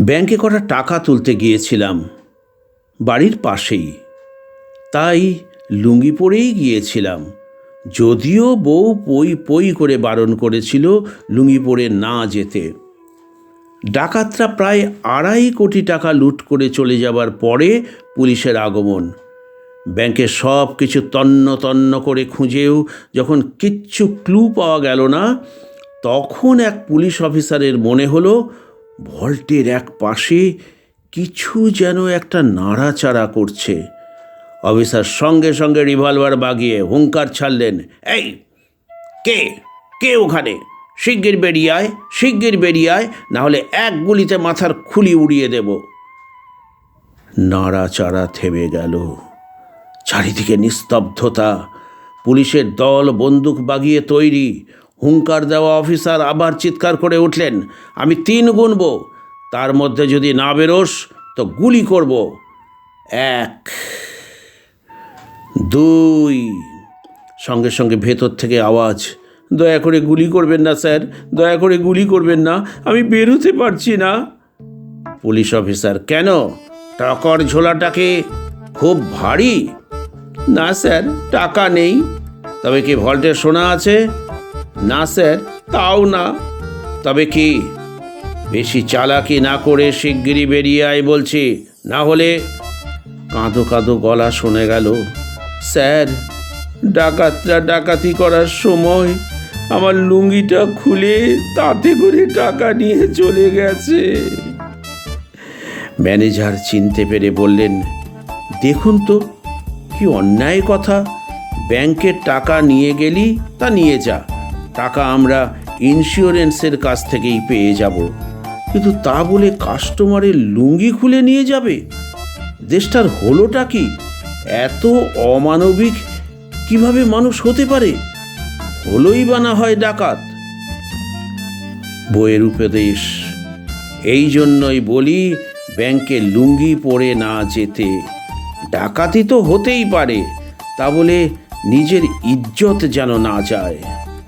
ব্যাংকে কটা টাকা তুলতে গিয়েছিলাম, বাড়ির পাশেই। তাই লুঙ্গি পরেই গিয়েছিলাম। যদিও বউ পই পই করে বারণ করেছিল লুঙ্গি পরে না যেতে। ডাকাতরা প্রায় আড়াই কোটি টাকা লুট করে চলে যাবার পরে পুলিশের আগমন। ব্যাংকে সব কিছু তন্ন তন্ন করে খুঁজেও যখন কিচ্ছু ক্লু পাওয়া গেল না, তখন এক পুলিশ অফিসারের মনে হলো ভল্টের এক পাশে কিছু যেন একটা নাড়াচাড়া করছে। অফিসার সঙ্গে সঙ্গে রিভলভার বাগিয়ে হুঙ্কার ছাড়লেন, এই, কে? কে ওখানে? শিগগির বেরিয়ে শিগগির বেরিয়ে নাহলে এক গুলিতে মাথার খুলি উড়িয়ে দেব। নাড়াচাড়া থেমে গেল। চারিদিকে নিস্তব্ধতা, পুলিশের দল বন্দুক বাগিয়ে তৈরি হুঙ্কার দেওয়া অফিসার আবার চিৎকার করে উঠলেন, আমি তিন গুনব, তার মধ্যে যদি না বেরোস তো গুলি করব। এক, দুই, সঙ্গে সঙ্গে ভেতর থেকে আওয়াজ, দয়া করে গুলি করবেন না স্যার, দয়া করে গুলি করবেন না, আমি বেরোতে পারছি না। পুলিশ অফিসার, কেন? টাকার ঝোলাটাকে খুব ভারী? না স্যার, টাকা নেই, তবে কি ভল্টে সোনা আছে? না স্যার, তাও না। তবে কি, বেশি চালাকি না করে শিগগিরই বেরিয়ে আয় বলছি। না হলে কাঁদো কাঁদো গলা শুনে গেল, স্যার, ডাকাতরা ডাকাতি করার সময় আমার লুঙ্গিটা খুলে তাতে করে টাকা নিয়ে চলে গেছে। ম্যানেজার চিনতে পেরে বললেন, দেখুন তো, কি অন্যায় কথা। ব্যাংকের টাকা নিয়ে গেলি তা নিয়ে যা। টাকা আমরা ইন্স্যুরেন্সের কাছ থেকেই পেয়ে যাব। কিন্তু তা বলে কাস্টমারের লুঙ্গি খুলে নিয়ে যাবে? দেশটার হলোটা কি? এত অমানবিক কীভাবে মানুষ হতে পারে? হলোই বা না হয় ডাকাত। বইয়ের উপদেশ, এই জন্যই বলি ব্যাংকে লুঙ্গি পরে না যেতে। ডাকাতি তো হতেই পারে, তা বলে নিজের ইজ্জত যেন না যায়।